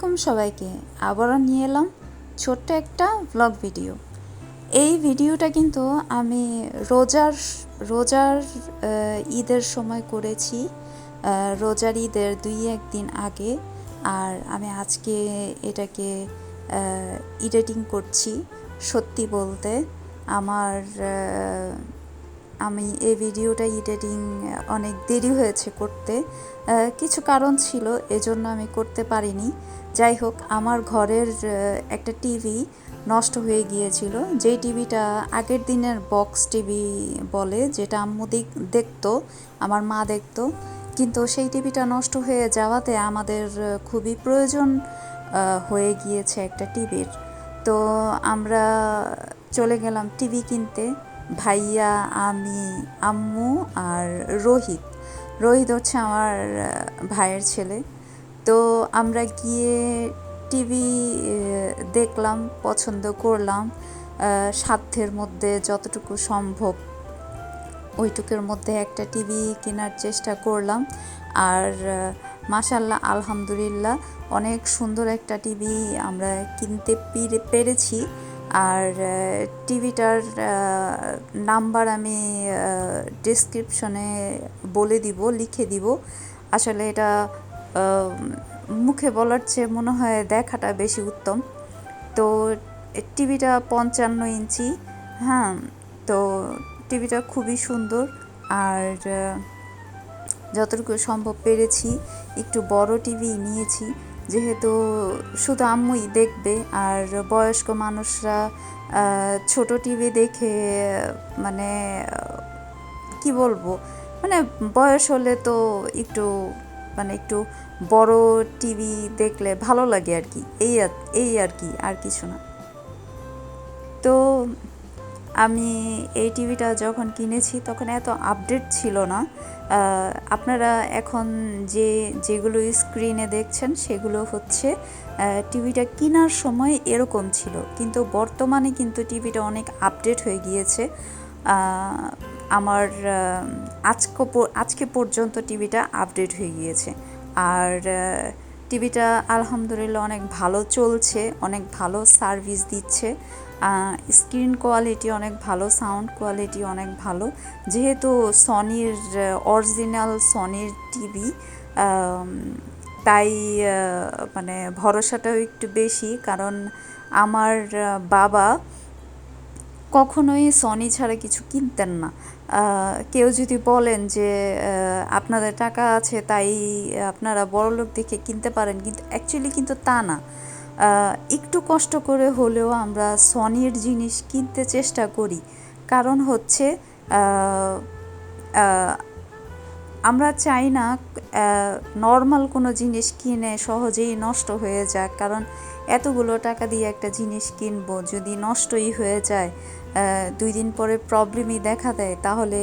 আলাইকুম সবাইকে, আবারও নিয়ে এলাম ছোট্ট একটা ব্লগ ভিডিও এই ভিডিওটা কিন্তু আমি রোজার রোজার ঈদের সময় করেছি রোজার ঈদের দুই একদিন আগে, আর আমি আজকে এটাকে এডিটিং করছি, সত্যি বলতে। আমার আমি এই ভিডিওটা এডিটিং অনেক দেরি হয়েছে করতে। কিছু কারণ ছিল, এজন্য আমি করতে পারিনি। যাই হোক, আমার ঘরের একটা টিভি নষ্ট হয়ে গিয়েছিল। যেই টিভিটা আগের দিনের বক্স টিভি বলে, যেটা আম্মু দেখ- দেখতো, আমার মা দেখতো, কিন্তু সেই টিভিটা নষ্ট হয়ে যাওয়াতে আমাদের খুবই প্রয়োজন হয়ে গিয়েছে একটা টিভির। তো আমরা চলে গেলাম টিভি কিনতে, ভাইয়া, আমি, আম্মু আর রোহিত। রোহিত হচ্ছে আমার ভাইয়ের ছেলে। তো আমরা গিয়ে টিভি দেখলাম, পছন্দ করলাম সাধ্যের মধ্যে যতটুকু সম্ভব ওইটুকুর মধ্যে একটা টিভি কেনার চেষ্টা করলাম। আর মাশাল্লাহ আলহামদুলিল্লাহ, অনেক সুন্দর একটা টিভি আমরা কিনতে পেরে- পেরেছি। আর টিভিটার নাম্বার আমি ডিসক্রিপশনে বলে দিব, লিখে দিব। আসলে এটা মুখে বলার চেয়ে মনে হয় দেখাটা বেশি উত্তম। তো টিভিটা পঞ্চান্ন ইঞ্চি হ্যাঁ তো টিভিটা খুবই সুন্দর। আর যতটুকু সম্ভব পেরেছি, একটু বড় টিভি নিয়েছি। যেহেতু শুধু আম্মুই দেখবে, আর বয়স্ক মানুষরা ছোট টিভি দেখে মানে কি বলব মানে বয়স হলে তো একটু মানে একটু বড় টিভি দেখলে ভালো লাগে আর কি। এই এই আর কি, আর কিছু না। তো আমি এই টিভিটা যখন কিনেছি তখন এত আপডেট ছিল না। আপনারা এখন যে, যেগুলো স্ক্রিনে দেখছেন সেগুলো হচ্ছে টিভিটা কেনার সময় এরকম ছিল। কিন্তু বর্তমানে কিন্তু টিভিটা অনেক আপডেট হয়ে গিয়েছে। আমার আজকে আজকে পর্যন্ত টিভিটা আপডেট হয়ে গিয়েছে। আর টিভিটা আলহামদুলিল্লাহ অনেক ভালো চলছে, অনেক ভালো সার্ভিস দিচ্ছে। স্ক্রিন কোয়ালিটি অনেক ভালো, সাউন্ড কোয়ালিটি অনেক ভালো। যেহেতু সনির অরিজিনাল সনির টিভি তাই মানে ভরসাটাও একটু বেশি। কারণ আমার বাবা কখনোই সনি ছাড়া কিছু কিনতেন না। কেউ যদি বলেন যে আপনাদের টাকা আছে, তাই আপনারা বড়লোক দেখে কিনতে পারেন, কিন্তু অ্যাকচুয়ালি কিন্তু তা না। একটু কষ্ট করে হলেও আমরা সনির জিনিস কিনতে চেষ্টা করি। কারণ হচ্ছে আমরা চাই না নর্মাল কোনো জিনিস কিনে সহজেই নষ্ট হয়ে যাক। কারণ এতগুলো টাকা দিয়ে একটা জিনিস কিনবো, যদি নষ্টই হয়ে যায় দুই দিন পরে প্রবলেমই দেখা দেয়, তাহলে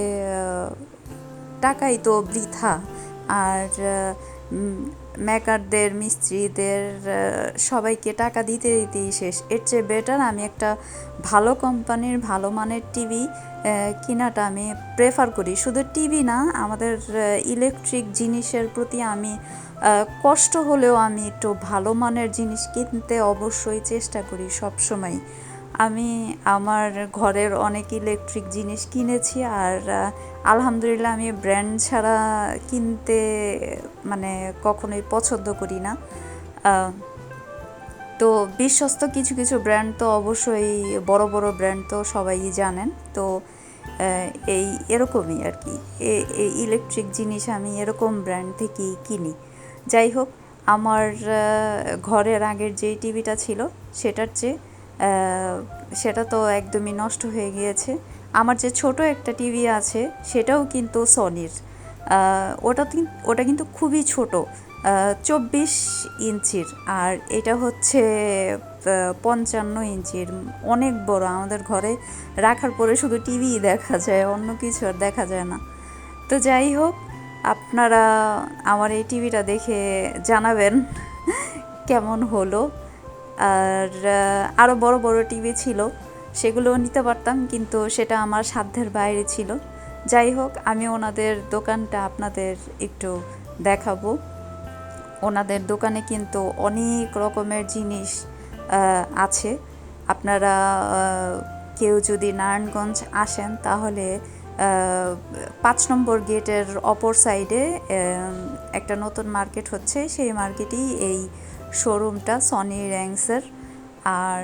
টাকাই তো বৃথা। আর মেকারদের মিস্ত্রিদের সবাইকে টাকা দিতে দিতেই শেষ। এর চেয়ে বেটার আমি একটা ভালো কোম্পানির ভালো মানের টিভি কেনাটা আমি প্রেফার করি। শুধু টিভি না, আমাদের ইলেকট্রিক জিনিসের প্রতি আমি কষ্ট হলেও আমি একটু ভালো মানের জিনিস কিনতে অবশ্যই চেষ্টা করি সব সময় আমি আমার ঘরের অনেক ইলেকট্রিক জিনিস কিনেছি আর আলহামদুলিল্লাহ আমি ব্র্যান্ড ছাড়া কিনতে মানে কখনোই পছন্দ করি না। তো বিশ্বস্ত কিছু কিছু ব্র্যান্ড তো অবশ্যই বড় বড় ব্র্যান্ড তো সবাই জানেন। তো এই এরকমই আর কি। এই ইলেকট্রিক জিনিস আমি এরকম ব্র্যান্ড থেকেই কিনি। যাই হোক, আমার ঘরের আগের যে টিভিটা ছিল, সেটার চেয়ে সেটা তো একদমই নষ্ট হয়ে গিয়েছে। আমার যে ছোট একটা টিভি আছে, সেটাও কিন্তু সনির ওটা ওটা কিন্তু খুবই ছোট চব্বিশ ইঞ্চির। আর এটা হচ্ছে পঞ্চান্ন ইঞ্চির। অনেক বড়, আমাদের ঘরে রাখার পরে শুধু টিভি দেখা যায়, অন্য কিছু আর দেখা যায় না। তো যাই হোক, আপনারা আমার এই টিভিটা দেখে জানাবেন, কেমন হলো। আর আরও বড় বড় টিভি ছিল সেগুলো নিতে পারতাম, কিন্তু সেটা আমার সাধ্যের বাইরে ছিল। যাই হোক, আমি ওনাদের দোকানটা আপনাদের একটু দেখাবো। ওনাদের দোকানে কিন্তু অনেক রকমের জিনিস আছে। আপনারা কেউ যদি নারায়ণগঞ্জ আসেন, তাহলে পাঁচ নম্বর গেটের অপর সাইডে একটা নতুন মার্কেট হচ্ছে, সেই মার্কেটেই এই শোরুমটা সনি র্যাংসের আর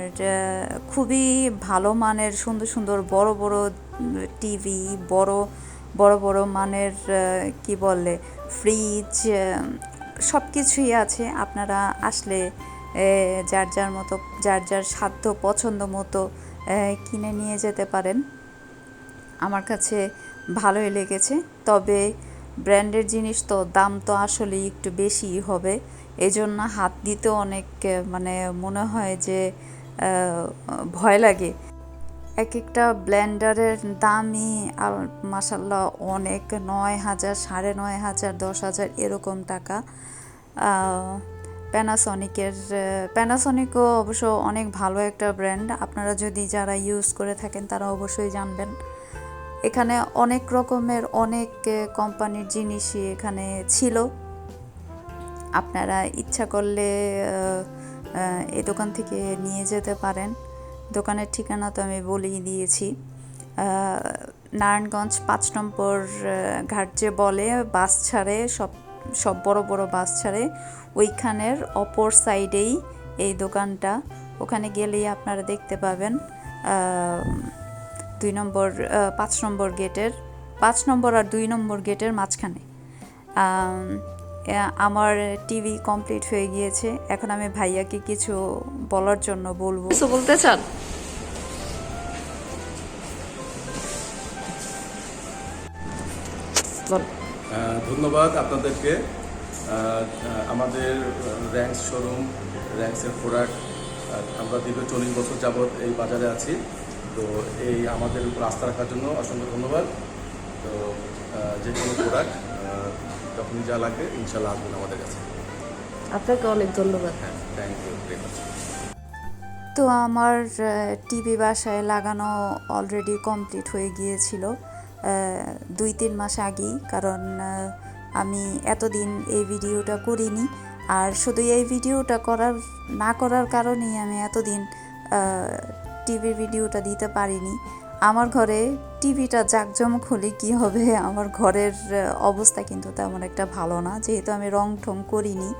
খুবই ভালো মানের সুন্দর সুন্দর বড় বড় টিভি বড় বড় বড় মানের কি বলে ফ্রিজ সব কিছুই আছে। আপনারা আসলে যার যার মতো, যার যার সাধ্য পছন্দ মতো কিনে নিয়ে যেতে পারেন। আমার কাছে ভালোই লেগেছে। তবে ব্র্যান্ডের জিনিস তো দাম তো আসলে একটু বেশিই হবে। এই জন্য হাত দিতে অনেক মানে মনে হয় যে ভয় লাগে। এক একটা ব্লেন্ডারের দামই আর মাসাল্লাহ অনেক, নয় হাজার, সাড়ে নয় হাজার, দশ হাজার এরকম টাকা। প্যানাসনিকের প্যানাসনিকও অবশ্য অনেক ভালো একটা ব্র্যান্ড। আপনারা যদি যারা ইউজ করে থাকেন, তারা অবশ্যই জানবেন। এখানে অনেক রকমের অনেক কোম্পানির জিনিসই এখানে ছিল। আপনারা ইচ্ছা করলে এই দোকান থেকে নিয়ে যেতে পারেন। দোকানের ঠিকানা তো আমি বলেই দিয়েছি। নারায়ণগঞ্জ পাঁচ নম্বর ঘাট যে বলে, বাস ছাড়ে, সব সব বড় বড় বাস ছাড়ে, ওইখানের অপর সাইডেই এই দোকানটা। ওখানে গেলেই আপনারা দেখতে পাবেন দুই নম্বর পাঁচ নম্বর গেটের, পাঁচ নম্বর আর দুই নম্বর গেটের মাঝখানে। এ- আমার টিভি কমপ্লিট হয়ে গিয়েছে। এখন আমি ভাইয়াকে কিছু বলার জন্য বলব। কিছু বলতে চান? ধন্যবাদ আপনাদেরকে। আমাদের র্যাঙ্কস শোরুম র্যাঙ্কসের প্রোডাক্ট আমরা দীর্ঘ চল্লিশ বছর যাবৎ এই বাজারে আছি। তো এই আমাদের উপর আস্থা রাখার জন্য অসংখ্য ধন্যবাদ। তো যে কোনো প্রোডাক্ট যখনই যা লাগবে ইনশাল্লাহ আসবেন আমাদের কাছে। আপনাকে অনেক ধন্যবাদ। হ্যাঁ থ্যাংক ইউ ভেরি মাচ তো আমার টিভি বাসায় লাগানো অলরেডি কমপ্লিট হয়ে গিয়েছিল দুই তিন মাস আগেই কারণ আমি এতদিন এই ভিডিওটা করিনি। আর শুধু এই ভিডিওটা করার না করার কারণেই আমি এতদিন টিভির ভিডিওটা দিতে পারিনি। আমার ঘরে টিভিটা জাঁকজমক হলে কী হবে? আমার ঘরের অবস্থা কিন্তু তেমন একটা ভালো না। যেহেতু আমি রং ঠং করিনি।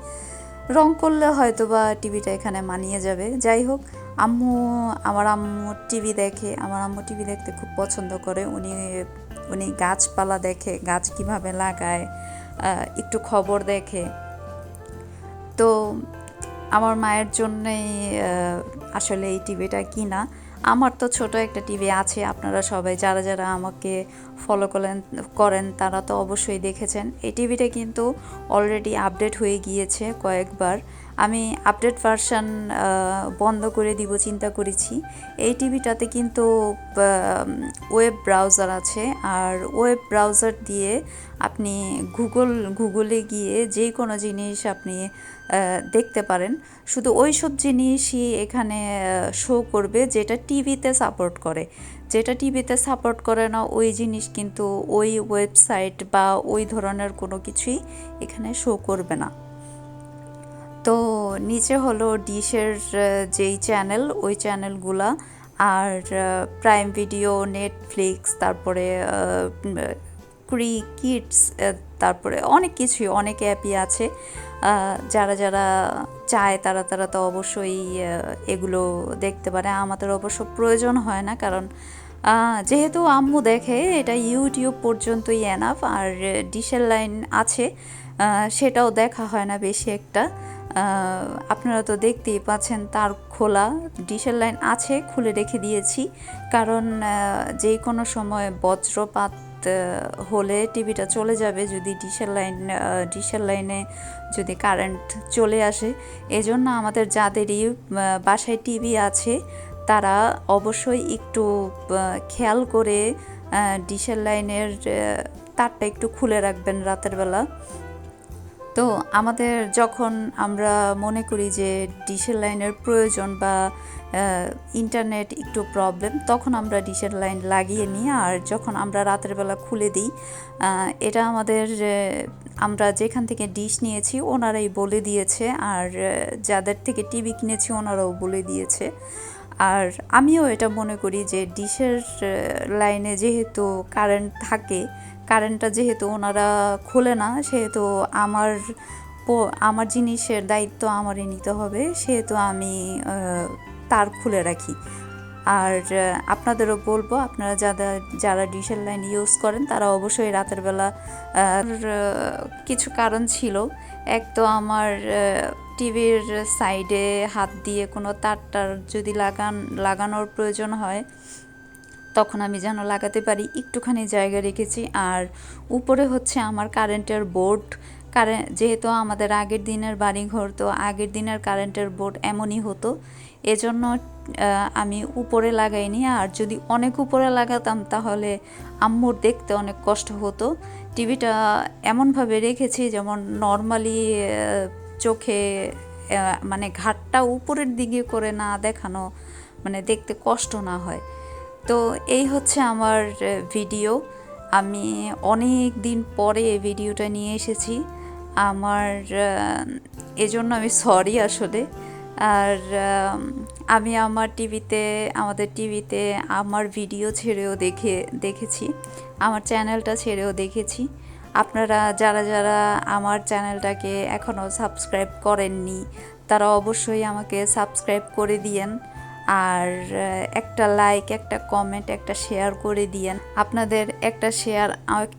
রং করলে হয়তো বা টিভিটা এখানে মানিয়ে যাবে। যাই হোক, আম্মু, আমার আম্মু টিভি দেখে, আমার আম্মু টিভি দেখতে খুব পছন্দ করে। উনি উনি গাছপালা দেখে, গাছ কীভাবে লাগায় একটু খবর দেখে। তো, আমার মায়ের জন্যই আসলে এই টিভিটা কিনা। আমার তো ছোট একটা টিভি আছে, আপনারা সবাই যারা যারা আমাকে ফলো করেন করেন তারা তো অবশ্যই দেখেছেন। এই টিভিটা কিন্তু অলরেডি আপডেট হয়ে গিয়েছে কয়েকবার। আমি আপডেট ভার্সান বন্ধ করে দিব, চিন্তা করেছি। এই টিভিটাতে কিন্তু ওয়েব ব্রাউজার আছে আর ওয়েব ব্রাউজার দিয়ে আপনি গুগল গুগলে গিয়ে যে কোনো জিনিস আপনি দেখতে পারেন। শুধু ওই সব জিনিসই এখানে শো করবে যেটা টিভিতে সাপোর্ট করে। যেটা টিভিতে সাপোর্ট করে না, ওই জিনিস কিন্তু ওই ওয়েবসাইট বা ওই ধরনের কোনো কিছুই এখানে শো করবে না। তো নিচে হলো ডিশের যেই চ্যানেল ওই চ্যানেলগুলা আর প্রাইম ভিডিও নেটফ্লিক্স তারপরে ক্রি কিডস তারপরে অনেক কিছুই, অনেক অ্যাপই আছে। যারা যারা চায় তারা তারা তো অবশ্যই এগুলো দেখতে পারে। আমাদের অবশ্য প্রয়োজন হয় না, কারণ যেহেতু আম্মু দেখে, এটা ইউটিউব পর্যন্তই এনাফ আর ডিশের লাইন আছে সেটাও দেখা হয় না বেশি একটা। আপনারা তো দেখতেই পাচ্ছেন, তার খোলা ডিশের লাইন আছে, খুলে রেখে দিয়েছি। কারণ যে কোনো সময় বজ্রপাত হলে টিভিটা চলে যাবে যদি ডিশের লাইন ডিশের লাইনে যদি কারেন্ট চলে আসে। এজন্য আমাদের যাদেরই বাসায় টিভি আছে, তারা অবশ্যই একটু খেয়াল করে ডিশের লাইনের তারটা একটু খুলে রাখবেন রাতের বেলা। তো আমাদের যখন আমরা মনে করি যে ডিশের লাইনের প্রয়োজন বা ইন্টারনেট একটু প্রবলেম তখন আমরা ডিশের লাইন লাগিয়ে নিই, আর যখন আমরা রাতের বেলা খুলে দিই এটা আমাদের আমরা যেখান থেকে ডিশ নিয়েছি, ওনারাই বলে দিয়েছে, আর যাদের থেকে টিভি কিনেছি, ওনারাও বলে দিয়েছে। আর আমিও এটা মনে করি যে ডিশের লাইনে যেহেতু কারেন্ট থাকে কারেন্টটা যেহেতু ওনারা খোলে না, সেহেতু আমার আমার জিনিসের দায়িত্ব আমারই নিতে হবে, সেহেতু আমি তার খুলে রাখি। আর আপনাদেরও বলব, আপনারা যারা যারা ডিশের লাইন ইউজ করেন, তারা অবশ্যই রাতের বেলা কিছু কারণ ছিল। এক তো আমার টিভির সাইডে হাত দিয়ে কোনো তারটার যদি লাগান, লাগানোর প্রয়োজন হয়, তখন আমি যেন লাগাতে পারি, একটুখানি জায়গা রেখেছি। আর উপরে হচ্ছে আমার কারেন্টের বোর্ড। কারেন্ট যেহেতু আমাদের আগের দিনের বাড়িঘর, তো আগের দিনের কারেন্টের বোর্ড এমনই হতো। এজন্য আমি উপরে লাগাইনি আর যদি অনেক উপরে লাগাতাম, তাহলে আম্মুর দেখতে অনেক কষ্ট হতো। টিভিটা এমনভাবে রেখেছি, যেমন নর্মালি চোখে মানে ঘাটটা উপরের দিকে করে না দেখানো মানে দেখতে কষ্ট না হয়। তো এই হচ্ছে আমার ভিডিও। আমি অনেক দিন পরে এই ভিডিওটা নিয়ে এসেছি। আমার এজন্য আমি সরি আসলে। আর, আমি আমার টিভিতে, আমাদের টিভিতে আমার ভিডিও ছেড়েও দেখে, দেখেছি। আমার চ্যানেলটা ছেড়েও দেখেছি। আপনারা যারা যারা আমার চ্যানেলটাকে এখনও সাবস্ক্রাইব করেননি, তারা অবশ্যই আমাকে সাবস্ক্রাইব করে দিয়েন। আর একটা লাইক একটা কমেন্ট একটা শেয়ার করে দিয়েন। আপনাদের একটা শেয়ার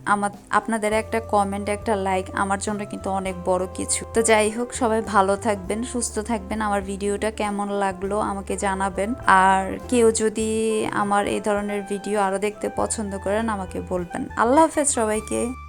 আমার আপনাদের একটা কমেন্ট একটা লাইক আমার জন্য কিন্তু অনেক বড় কিছু। তো যাই হোক, সবাই ভালো থাকবেন, সুস্থ থাকবেন। আমার ভিডিওটা কেমন লাগল আমাকে জানাবেন। আর কেউ যদি আমার এই ধরনের ভিডিও আরও দেখতে পছন্দ করেন, আমাকে বলবেন। আল্লাহ হাফেজ সবাইকে।